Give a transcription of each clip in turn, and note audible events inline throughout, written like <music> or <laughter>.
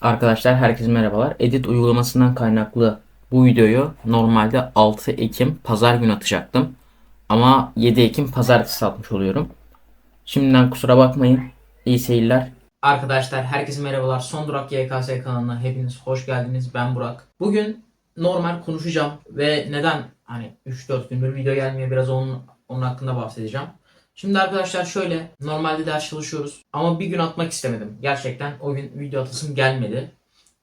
Arkadaşlar herkese merhabalar. Edit uygulamasından kaynaklı bu videoyu normalde 6 Ekim pazar günü atacaktım. Ama 7 Ekim pazartesi atmış oluyorum. Şimdiden kusura bakmayın. İyi seyirler. Arkadaşlar herkese merhabalar. Son Durak YKS kanalına hepiniz hoş geldiniz. Ben Burak. Bugün normal konuşacağım ve neden hani 3-4 gündür video gelmiyor biraz onun, onun hakkında bahsedeceğim. Şimdi arkadaşlar şöyle normalde ders çalışıyoruz ama bir gün atmak istemedim. Gerçekten o gün video atasım gelmedi.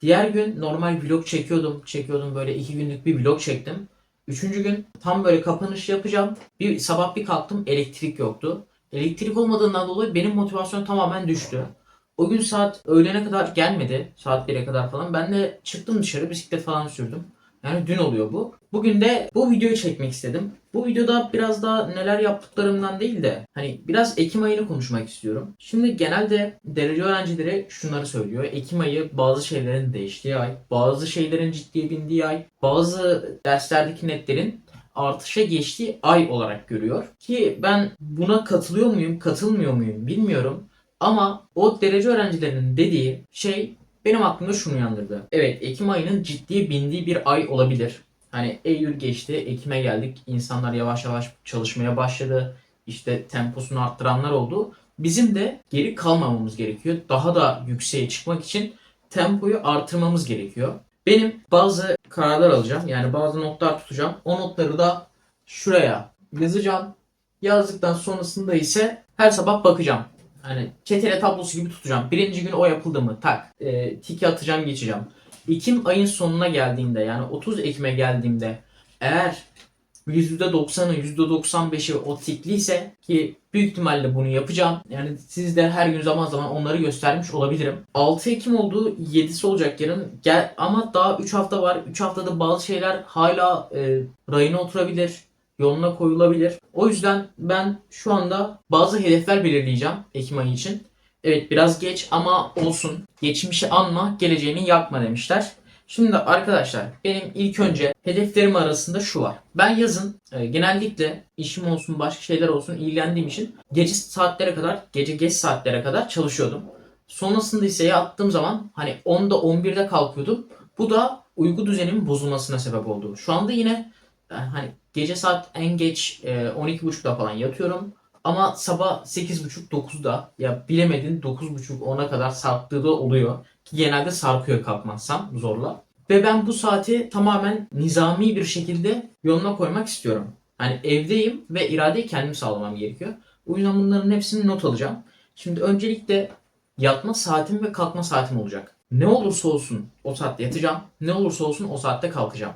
Diğer gün normal vlog çekiyordum. Çekiyordum böyle iki günlük bir vlog çektim. Üçüncü gün tam böyle kapanış yapacağım. Bir sabah bir kalktım elektrik yoktu. Elektrik olmadığından dolayı benim motivasyon tamamen düştü. O gün saat öğlene kadar gelmedi. Saat 1'e kadar falan. Ben de çıktım dışarı bisiklet falan sürdüm. Yani dün oluyor bu. Bugün de bu videoyu çekmek istedim. Bu videoda biraz daha neler yaptıklarımdan değil de hani biraz Ekim ayını konuşmak istiyorum. Şimdi genelde derece öğrencileri şunları söylüyor. Ekim ayı bazı şeylerin değiştiği ay, bazı şeylerin ciddiye bindiği ay, bazı derslerdeki netlerin artışa geçtiği ay olarak görüyor. Ki ben buna katılıyor muyum, katılmıyor muyum bilmiyorum. Ama o derece öğrencilerinin dediği şey benim aklımda şunu uyandırdı. Evet Ekim ayının ciddi bindiği bir ay olabilir. Hani Eylül geçti, Ekim'e geldik. İnsanlar yavaş yavaş çalışmaya başladı. İşte temposunu arttıranlar oldu. Bizim de geri kalmamamız gerekiyor. Daha da yükseğe çıkmak için tempoyu artırmamız gerekiyor. Benim bazı kararlar alacağım. Yani bazı notlar tutacağım. O notları da şuraya yazacağım. Yazdıktan sonrasında ise her sabah bakacağım. Hani çetele tablosu gibi tutacağım. Birinci gün o yapıldı mı? Tak. E, tiki atacağım geçeceğim. Ekim ayın sonuna geldiğimde yani 30 Ekim'e geldiğimde eğer %90'ı %95'i o tikliyse ki büyük ihtimalle bunu yapacağım. Yani sizde her gün zaman zaman onları göstermiş olabilirim. 6 Ekim olduğu 7'si olacak yarın. Gel, ama daha 3 hafta var. 3 haftada bazı şeyler hala e, rayına oturabilir. Yoluna koyulabilir. O yüzden ben şu anda bazı hedefler belirleyeceğim Ekim ayı için. Evet biraz geç ama olsun. Geçmişi anma, geleceğini yakma demişler. Şimdi arkadaşlar benim ilk önce hedeflerim arasında şu var. Ben yazın e, genellikle işim olsun başka şeyler olsun ilgilendiğim için gece saatlere kadar, gece geç saatlere kadar çalışıyordum. Sonrasında ise yattığım zaman hani 10'da 11'de kalkıyordum. Bu da uyku düzenimin bozulmasına sebep oldu. Şu anda yine hani gece saat en geç e, 12.30'da falan yatıyorum. Ama sabah 8.30-9'da ya bilemedin 9.30-10'a kadar sarktığı da oluyor. Ki genelde sarkıyor kalkmazsam zorla. Ve ben bu saati tamamen nizami bir şekilde yoluna koymak istiyorum. Hani evdeyim ve iradeyi kendim sağlamam gerekiyor. O yüzden bunların hepsini not alacağım. Şimdi öncelikle yatma saatim ve kalkma saatim olacak. Ne olursa olsun o saatte yatacağım. Ne olursa olsun o saatte kalkacağım.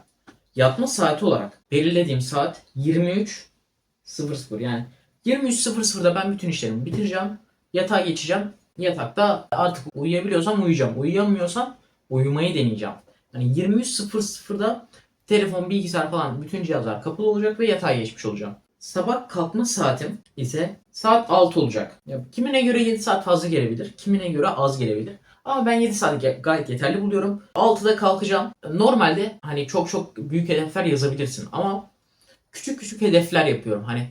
Yatma saati olarak belirlediğim saat 23.00 yani 23.00'da ben bütün işlerimi bitireceğim. Yatağa geçeceğim. Yatakta artık uyuyabiliyorsam uyuyacağım. Uyuyamıyorsam uyumayı deneyeceğim. Hani 23.00'da telefon, bilgisayar falan bütün cihazlar kapalı olacak ve yatağa geçmiş olacağım. Sabah kalkma saatim ise saat 6 olacak. Ya, kimine göre 7 saat fazla gelebilir, kimine göre az gelebilir. Ama ben 7 saat gayet yeterli buluyorum. 6'da kalkacağım. Normalde hani çok çok büyük hedefler yazabilirsin ama küçük küçük hedefler yapıyorum. Hani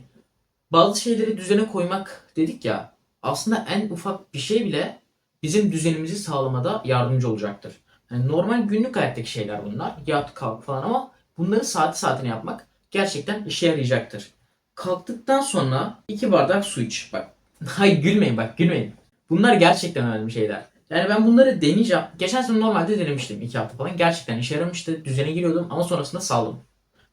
bazı şeyleri düzene koymak dedik ya aslında en ufak bir şey bile bizim düzenimizi sağlamada yardımcı olacaktır. Yani normal günlük hayattaki şeyler bunlar. Yat kalk falan ama bunları saati saatine yapmak gerçekten işe yarayacaktır. Kalktıktan sonra iki bardak su iç. Bak. <laughs> Hayır gülmeyin bak gülmeyin. Bunlar gerçekten önemli şeyler. Yani ben bunları deneyeceğim. Geçen sene normalde denemiştim iki hafta falan. Gerçekten işe yaramıştı. Düzene giriyordum ama sonrasında saldım.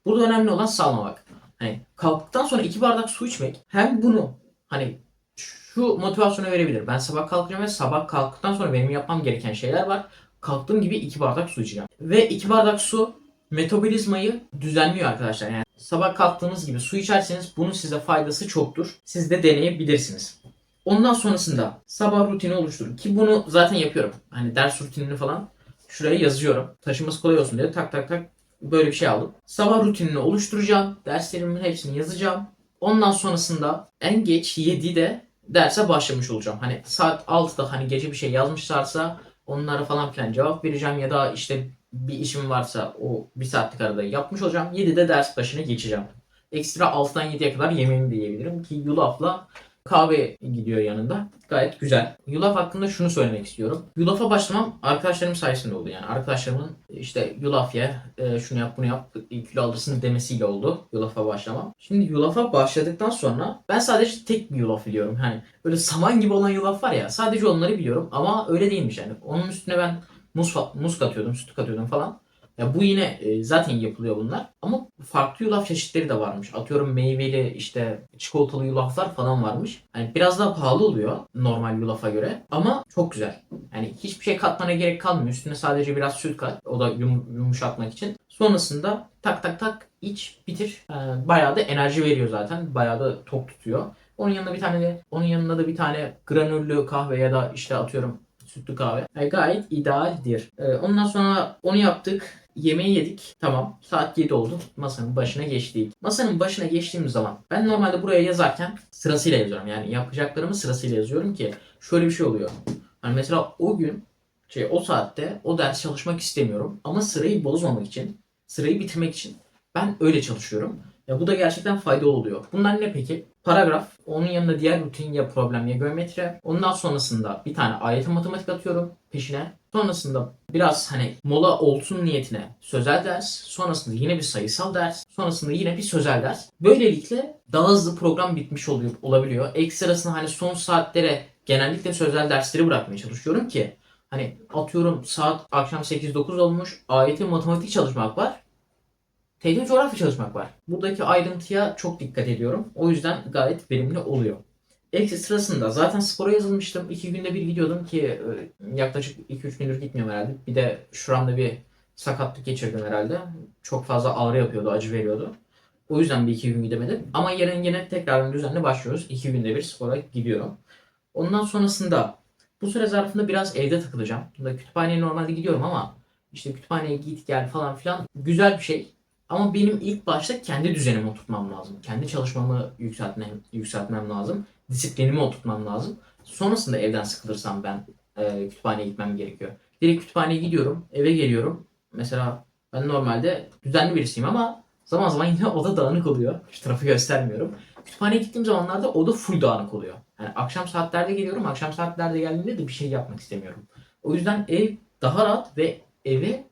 Burada önemli olan salmamak. Hani kalktıktan sonra iki bardak su içmek hem bunu hani şu motivasyonu verebilir. Ben sabah kalkacağım ve sabah kalktıktan sonra benim yapmam gereken şeyler var. Kalktığım gibi iki bardak su içeceğim. Ve iki bardak su metabolizmayı düzenliyor arkadaşlar. Yani sabah kalktığınız gibi su içerseniz bunun size faydası çoktur. Siz de deneyebilirsiniz. Ondan sonrasında sabah rutini oluşturun. Ki bunu zaten yapıyorum. Hani ders rutinini falan şuraya yazıyorum. Taşıması kolay olsun diye tak tak tak böyle bir şey aldım. Sabah rutinini oluşturacağım. Derslerimin hepsini yazacağım. Ondan sonrasında en geç 7'de derse başlamış olacağım. Hani saat 6'da hani gece bir şey yazmışlarsa onlara falan filan cevap vereceğim ya da işte bir işim varsa o bir saatlik arada yapmış olacağım. 7'de ders başına geçeceğim. Ekstra 6'dan 7'ye kadar yemeğimi de yiyebilirim ki yulafla Kahve gidiyor yanında. Gayet güzel. Yulaf hakkında şunu söylemek istiyorum. Yulafa başlamam arkadaşlarım sayesinde oldu. Yani arkadaşlarımın işte yulaf ye, e, şunu yap bunu yap, kilo alırsın demesiyle oldu yulafa başlamam. Şimdi yulafa başladıktan sonra ben sadece tek bir yulaf biliyorum. Hani böyle saman gibi olan yulaf var ya sadece onları biliyorum ama öyle değilmiş yani. Onun üstüne ben muz, muz katıyordum, süt katıyordum falan. Ya bu yine e, zaten yapılıyor bunlar. Ama farklı yulaf çeşitleri de varmış. Atıyorum meyveli işte çikolatalı yulaflar falan varmış. Yani biraz daha pahalı oluyor normal yulafa göre. Ama çok güzel. Yani hiçbir şey katmana gerek kalmıyor. Üstüne sadece biraz süt kat. O da yum- yumuşatmak için. Sonrasında tak tak tak iç bitir. Ee, bayağı da enerji veriyor zaten. Bayağı da tok tutuyor. Onun yanında bir tane de onun yanında da bir tane granüllü kahve ya da işte atıyorum sütlü kahve. Yani gayet idealdir. Ee, ondan sonra onu yaptık. Yemeği yedik. Tamam. Saat 7 oldu. Masanın başına geçtik. Masanın başına geçtiğimiz zaman ben normalde buraya yazarken sırasıyla yazıyorum. Yani yapacaklarımı sırasıyla yazıyorum ki şöyle bir şey oluyor. Hani mesela o gün şey o saatte o ders çalışmak istemiyorum ama sırayı bozmamak için, sırayı bitirmek için ben öyle çalışıyorum. Ya bu da gerçekten faydalı oluyor. Bunlar ne peki? Paragraf, onun yanında diğer rutin ya problem ya geometri. Ondan sonrasında bir tane ayet matematik atıyorum peşine. Sonrasında biraz hani mola olsun niyetine sözel ders. Sonrasında yine bir sayısal ders. Sonrasında yine bir sözel ders. Böylelikle daha hızlı program bitmiş oluyor, olabiliyor. Ekstrasını hani son saatlere genellikle sözel dersleri bırakmaya çalışıyorum ki hani atıyorum saat akşam 8-9 olmuş. Ayeti matematik çalışmak var. TD coğrafya çalışmak var. Buradaki ayrıntıya çok dikkat ediyorum. O yüzden gayet verimli oluyor. Eksi sırasında zaten spora yazılmıştım. İki günde bir gidiyordum ki e, yaklaşık 2-3 gündür gitmiyorum herhalde. Bir de şuramda bir sakatlık geçirdim herhalde. Çok fazla ağrı yapıyordu, acı veriyordu. O yüzden bir iki gün gidemedim. Ama yarın yine tekrar düzenli başlıyoruz. İki günde bir spora gidiyorum. Ondan sonrasında bu süre zarfında biraz evde takılacağım. Kütüphaneye normalde gidiyorum ama işte kütüphaneye git gel falan filan güzel bir şey. Ama benim ilk başta kendi düzenimi oturtmam lazım. Kendi çalışmamı yükseltmem, yükseltmem lazım. Disiplinimi oturtmam lazım. Sonrasında evden sıkılırsam ben e, kütüphaneye gitmem gerekiyor. Direkt kütüphaneye gidiyorum, eve geliyorum. Mesela ben normalde düzenli birisiyim ama zaman zaman <laughs> yine oda dağınık oluyor. Şu tarafı göstermiyorum. Kütüphaneye gittiğim zamanlarda oda full dağınık oluyor. Yani akşam saatlerde geliyorum. Akşam saatlerde geldiğimde de bir şey yapmak istemiyorum. O yüzden ev daha rahat ve eve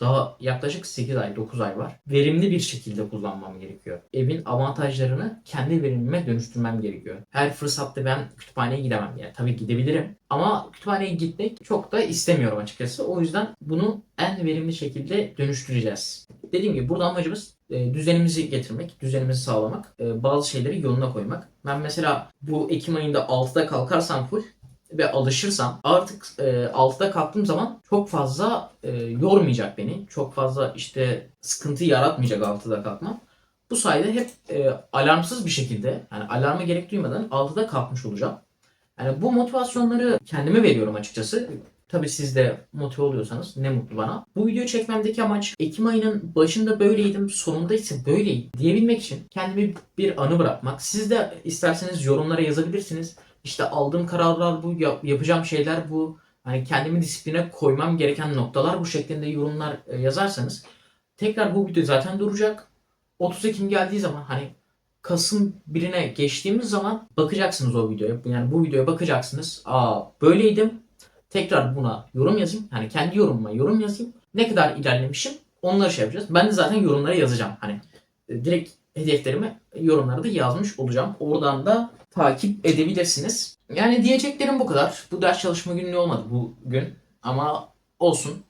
daha yaklaşık 8 ay 9 ay var. Verimli bir şekilde kullanmam gerekiyor. Evin avantajlarını kendi verimime dönüştürmem gerekiyor. Her fırsatta ben kütüphaneye gidemem. Yani tabii gidebilirim. Ama kütüphaneye gitmek çok da istemiyorum açıkçası. O yüzden bunu en verimli şekilde dönüştüreceğiz. Dediğim gibi burada amacımız e, düzenimizi getirmek, düzenimizi sağlamak, e, bazı şeyleri yoluna koymak. Ben mesela bu Ekim ayında 6'da kalkarsam full ve alışırsam artık e, 6'da kalktığım zaman çok fazla e, yormayacak beni. Çok fazla işte sıkıntı yaratmayacak 6'da kalkmam. Bu sayede hep e, alarmsız bir şekilde yani alarma gerek duymadan 6'da kalkmış olacağım. Yani bu motivasyonları kendime veriyorum açıkçası. Tabii siz de motive oluyorsanız ne mutlu bana. Bu videoyu çekmemdeki amaç Ekim ayının başında böyleydim, sonunda ise böyleyim diyebilmek için kendime bir anı bırakmak. Siz de isterseniz yorumlara yazabilirsiniz. İşte aldığım kararlar bu, yap- yapacağım şeyler bu. Hani kendimi disipline koymam gereken noktalar bu şeklinde yorumlar e, yazarsanız tekrar bu video zaten duracak. 30 Ekim geldiği zaman hani Kasım birine geçtiğimiz zaman bakacaksınız o videoya. Yani bu videoya bakacaksınız. Aa böyleydim. Tekrar buna yorum yazayım. Hani kendi yorumuma yorum yazayım. Ne kadar ilerlemişim onları şey yapacağız. Ben de zaten yorumlara yazacağım. Hani e, direkt hedeflerimi yorumlara da yazmış olacağım. Oradan da takip edebilirsiniz. Yani diyeceklerim bu kadar. Bu ders çalışma günü olmadı bugün. Ama olsun.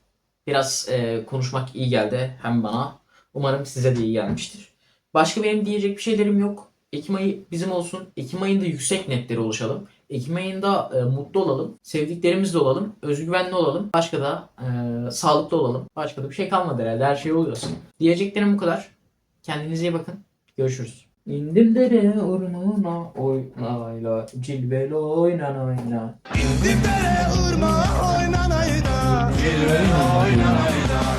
Biraz e, konuşmak iyi geldi hem bana. Umarım size de iyi gelmiştir. Başka benim diyecek bir şeylerim yok. Ekim ayı bizim olsun. Ekim ayında yüksek netleri oluşalım. Ekim ayında e, mutlu olalım. Sevdiklerimizle olalım. Özgüvenli olalım. Başka da e, sağlıklı olalım. Başka da bir şey kalmadı herhalde. Her şey oluyorsun. Diyeceklerim bu kadar. Kendinize iyi bakın. Görüşürüz. İndim dere urnuna oynayla cilveli oynan oyna. Dipdere ırmağa oynanayda Cilveli oynanayda